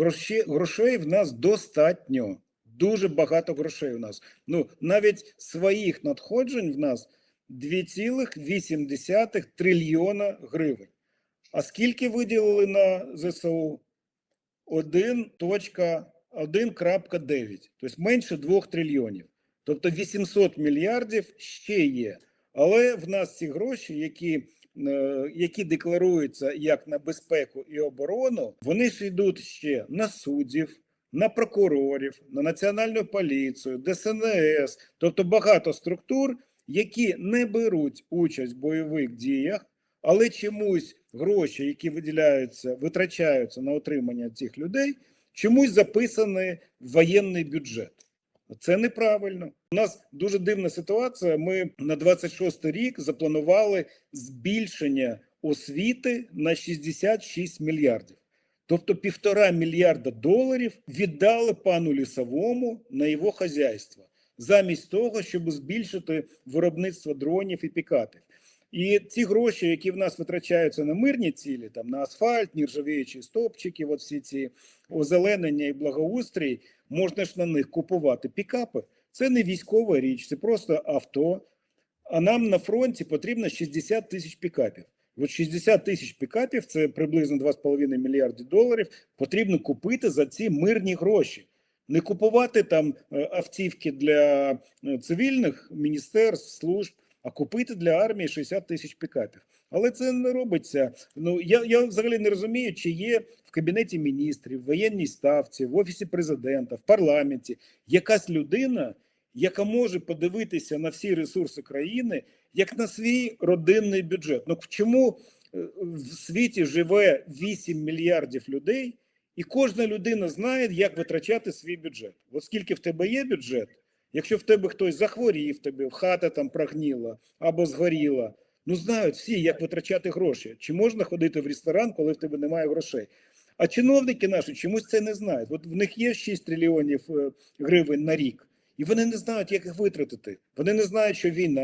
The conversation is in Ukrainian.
Гроші, грошей в нас достатньо. Дуже багато грошей у нас. Ну, навіть своїх надходжень в нас 2,8 трильйона гривень. А скільки виділили на ЗСУ? 1.1.9, тобто менше 2 трильйонів. Тобто 800 мільярдів ще є. Але в нас ці гроші, які, які декларуються як на безпеку і оборону, вони ж йдуть ще на суддів, на прокурорів, на національну поліцію, ДСНС, тобто багато структур, які не беруть участь в бойових діях, але чомусь гроші, які виділяються, витрачаються на отримання цих людей, чомусь записані в воєнний бюджет. Це неправильно. У нас дуже дивна ситуація. Ми на 26 рік запланували збільшення освіти на 66 мільярдів. Тобто півтора мільярда доларів віддали пану лісовому на його хазяйство, замість того, щоб збільшити виробництво дронів і пікапів. І ці гроші, які в нас витрачаються на мирні цілі, там на асфальт, нержавіючі стопчики, от всі ці озеленення і благоустрій, можна ж на них купувати пікапи. Це не військова річ, це просто авто. А нам на фронті потрібно 60 тисяч пікапів. От 60 тисяч пікапів, це приблизно 2,5 мільярди доларів, потрібно купити за ці мирні гроші. Не купувати там е, автівки для е, цивільних міністерств, служб, а купити для армії 60 тисяч пікапів. Але це не робиться. Ну я, я взагалі не розумію, чи є в кабінеті міністрів, в воєнній ставці, в офісі президента, в парламенті якась людина, яка може подивитися на всі ресурси країни як на свій родинний бюджет. Ну чому е, в світі живе 8 мільярдів людей, і кожна людина знає, як витрачати свій бюджет? От скільки в тебе є бюджет, якщо в тебе хтось захворів, тобі хата там прогніла або згоріла. Ну знають всі, як витрачати гроші. Чи можна ходити в ресторан, коли в тебе немає грошей? А чиновники наші чомусь це не знають. От в них є 6 трильйонів е, гривень на рік, і вони не знають, як їх витратити. Вони не знають, що війна.